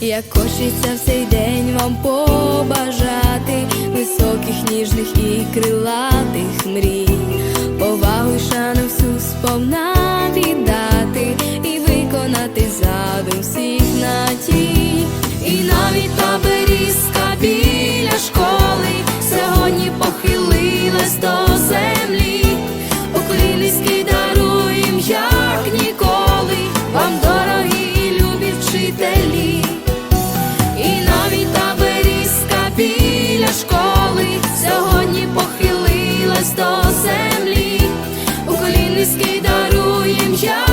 Як хочеться в цей день вам побажати високих, ніжних і крилатих мрій, до землі, у колінницький даруєм я.